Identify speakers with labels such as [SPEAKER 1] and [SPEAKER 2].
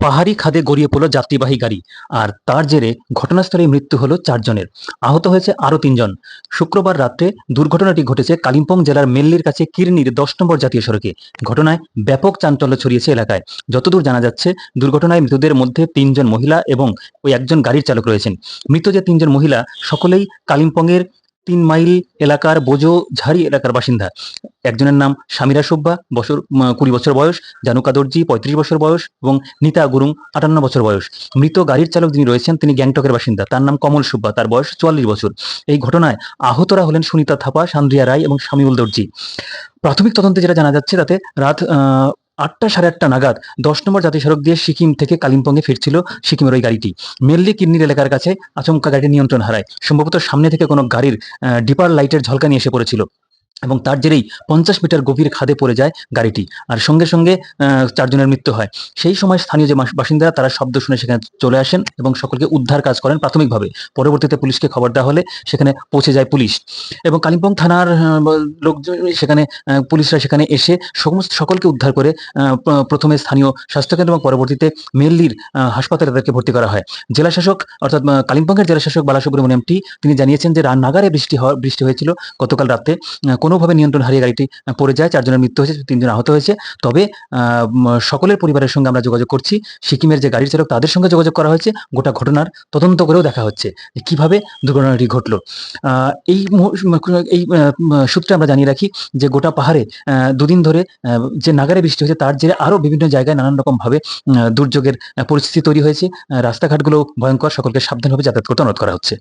[SPEAKER 1] পাহাড়ি খাদে গড়িয়ে পড়ল যাত্রীবাহী গাড়ি। আর তার জেরে ঘটনাস্থলে মৃত্যু হলো চারজনের। আহত হয়েছে আরও তিনজন। শুক্রবার রাত্রে দুর্ঘটনাটি ঘটেছে কালিম্পং জেলার মেল্লির কাছে কিরনির দশ নম্বর জাতীয় সড়কে। ঘটনায় ব্যাপক চাঞ্চল্য ছড়িয়েছে এলাকায়। যতদূর জানা যাচ্ছে, দুর্ঘটনায় মৃতদের মধ্যে তিনজন মহিলা এবং ওই একজন গাড়ির চালক রয়েছেন। মৃত যে তিনজন মহিলা, সকলেই কালিম্পংয়ের তিন মাইল এলাকার বোজো ঝাড়ি এলাকার বাসিন্দা। একজনের নাম সামিরা সুব্বা, বছর কুড়ি বছর বয়স, জানুকা দর্জি, পঁয়ত্রিশ বছর বয়স এবং নিতা গুরুং, আটান্ন বছর বয়স। মৃত গাড়ির চালক যিনি রয়েছেন, তিনি গ্যাংটকের বাসিন্দা। তার নাম কমল সুব্বা, তার বয়স চুয়াল্লিশ বছর। এই ঘটনায় আহতরা হলেন সুনিতা থাপা, সান্দ্রিয়া রায় এবং শামিউল দর্জি। প্রাথমিক তদন্তে যেটা জানা যাচ্ছে, তাতে রাত আটটা সাড়ে আটটা নাগাদ দশ নম্বর জাতীয় সড়ক দিয়ে সিকিম থেকে কালিম্পংয়ে ফিরছিল সিকিমের ওই গাড়িটি। মেনলি কিডনির এলাকার কাছে আচমকা গাড়িটি নিয়ন্ত্রণ হারায়। সম্ভবত সামনে থেকে কোনো গাড়ির ডিপার লাইটের ঝলকানি এসে পড়েছিল। এবং তার জেরেই পঞ্চাশ মিটার গভীর খাদে পড়ে যায় গাড়িটি। আর সঙ্গে সঙ্গে চারজনের মৃত্যু হয়। সেই সময় স্থানীয় যে বাসিন্দারা, তারা শব্দ শুনে সেখানে চলে আসেন এবং সকলকে উদ্ধার কাজ করেন প্রাথমিকভাবে। পরবর্তীতে পুলিশকে খবর দেওয়া হলে সেখানে পৌঁছে যায় পুলিশ। এবং কালিম্পং থানার লোকজন সেখানে পুলিশরা সেখানে এসে সমস্ত সকলকে উদ্ধার করে প্রথমে স্থানীয় স্বাস্থ্যকেন্দ্র এবং পরবর্তীতে মেল্লির হাসপাতালে তাদেরকে ভর্তি করা হয়। জেলা শাসক অর্থাৎ কালিম্পংয়ের জেলা শাসক বালাসুব্রমণিয়াম টি, তিনি জানিয়েছেন যে রা- নাগারে বৃষ্টি হওয়া বৃষ্টি হয়েছিল গতকাল রাতে। কোনোভাবে নিয়ন্ত্রণ হারিয়ে গাড়িটি পড়ে যায় চারজনের মৃত্যু হয়েছে তিনজন আহত হয়েছে। তবে সকলের পরিবারের সঙ্গে আমরা যোগাযোগ করছি। সিকিমের যে গাড়ির চালক তাদের সঙ্গে যোগাযোগ করা হয়েছে। গোটা ঘটনার তদন্ত করেও দেখা হচ্ছে যে কীভাবে দুর্ঘটনাটি ঘটলো। এই এই সূত্রে আমরা জানিয়ে রাখি যে গোটা পাহাড়ে দুদিন ধরে যে নাগারে বৃষ্টি হয়েছে তার জেরে আরও বিভিন্ন জায়গায় নানান রকম ভাবে উম, দুর্যোগের পরিস্থিতি তৈরি হয়েছে। রাস্তাঘাটগুলো ভয়ঙ্কর। সকলকে সাবধানভাবে যাতায়াত করতে অনুরোধ করা হচ্ছে।